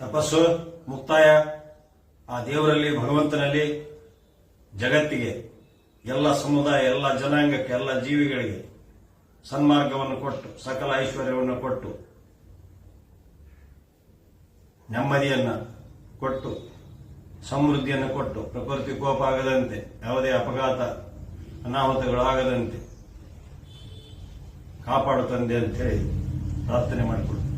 ತಪಸ್ಸು, ಮುಕ್ತಾಯ, ಆ ದೇವರಲ್ಲಿ, ಭಗವಂತನಲ್ಲಿ, ಜಗತ್ತಿಗೆ, ಎಲ್ಲ ಸಮುದಾಯ, ಎಲ್ಲ ಜನಾಂಗಕ್ಕೆ, ಎಲ್ಲ ಜೀವಿಗಳಿಗೆ ಸನ್ಮಾರ್ಗವನ್ನು ಕೊಟ್ಟು, ಸಕಲ ಐಶ್ವರ್ಯವನ್ನು ಕೊಟ್ಟು, ನೆಮ್ಮದಿಯನ್ನು ಕೊಟ್ಟು, ಸಮೃದ್ಧಿಯನ್ನು ಕೊಟ್ಟು, ಪ್ರಕೃತಿ ಕೋಪ ಆಗದಂತೆ, ಯಾವುದೇ ಅಪಘಾತ ಅನಾಹುತಗಳಾಗದಂತೆ ಕಾಪಾಡುತ್ತಂದೆ ಅಂತ ಹೇಳಿ ಪ್ರಾರ್ಥನೆ ಮಾಡಿಕೊಡ್ತೀನಿ.